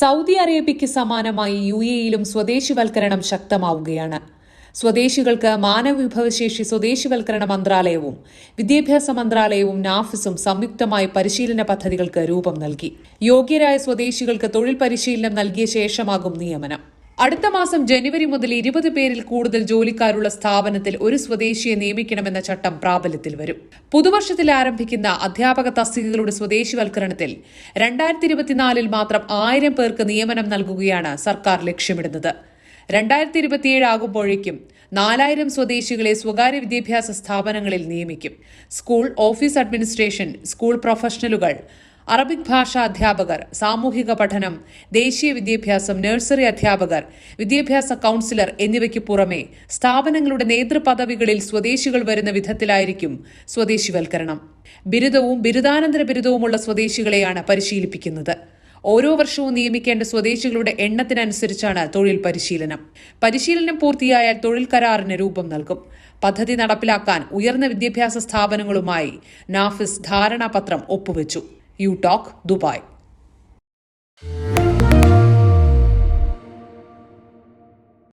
Saudi അറേബ്യയ്ക്ക് സമാനമായി U എയിലും സ്വദേശിവൽക്കരണം ശക്തമാവുകയാണ്. സ്വദേശികൾക്ക് മാനവവിഭവശേഷി സ്വദേശിവൽക്കരണ മന്ത്രാലയവും വിദ്യാഭ്യാസ മന്ത്രാലയവും നാഫിസും സംയുക്തമായി പരിശീലന പദ്ധതികൾക്ക് രൂപം നൽകി. യോഗ്യരായ സ്വദേശികൾക്ക് തൊഴിൽ പരിശീലനം നൽകിയ ശേഷമാകും നിയമനം. അടുത്ത മാസം ജനുവരി മുതൽ ഇരുപത് പേരിൽ കൂടുതൽ ജോലിക്കാരുള്ള സ്ഥാപനത്തിൽ ഒരു സ്വദേശിയെ നിയമിക്കണമെന്ന ചട്ടം പ്രാബല്യത്തിൽ വരും. പുതുവർഷത്തിൽ ആരംഭിക്കുന്ന അധ്യാപക തസ്തികകളുടെ സ്വദേശിവൽക്കരണത്തിൽ രണ്ടായിരത്തി ഇരുപത്തിനാലിൽ മാത്രം ആയിരം പേർക്ക് നിയമനം നൽകുകയാണ് സർക്കാർ ലക്ഷ്യമിടുന്നത്. രണ്ടായിരത്തി ഇരുപത്തിയേഴ് ആകുമ്പോഴേക്കും നാലായിരം സ്വദേശികളെ സ്വകാര്യ വിദ്യാഭ്യാസ സ്ഥാപനങ്ങളിൽ നിയമിക്കും. സ്കൂൾ ഓഫീസ് അഡ്മിനിസ്ട്രേഷൻ സ്കൂൾ പ്രൊഫഷണലുകൾ അറബിക് ഭാഷാ അധ്യാപകർ സാമൂഹിക പഠനം ദേശീയ വിദ്യാഭ്യാസം നഴ്സറി അധ്യാപകർ വിദ്യാഭ്യാസ കൌൺസിലർ എന്നിവയ്ക്ക് പുറമെ സ്ഥാപനങ്ങളുടെ നേതൃപദവികളിൽ സ്വദേശികൾ വരുന്ന വിധത്തിലായിരിക്കും സ്വദേശിവൽക്കരണം. ബിരുദവും ബിരുദാനന്തര ബിരുദവുമുള്ള സ്വദേശികളെയാണ് പരിശീലിപ്പിക്കുന്നത്. ഓരോ വർഷവും നിയമിക്കേണ്ട സ്വദേശികളുടെ എണ്ണത്തിനനുസരിച്ചാണ് തൊഴിൽ പരിശീലനം. പരിശീലനം പൂർത്തിയായാൽ തൊഴിൽ കരാറിന് രൂപം നൽകും. പദ്ധതി നടപ്പിലാക്കാൻ ഉയർന്ന വിദ്യാഭ്യാസ സ്ഥാപനങ്ങളുമായി നാഫിസ് ധാരണാപത്രം ഒപ്പുവെച്ചു. You Talk Dubai.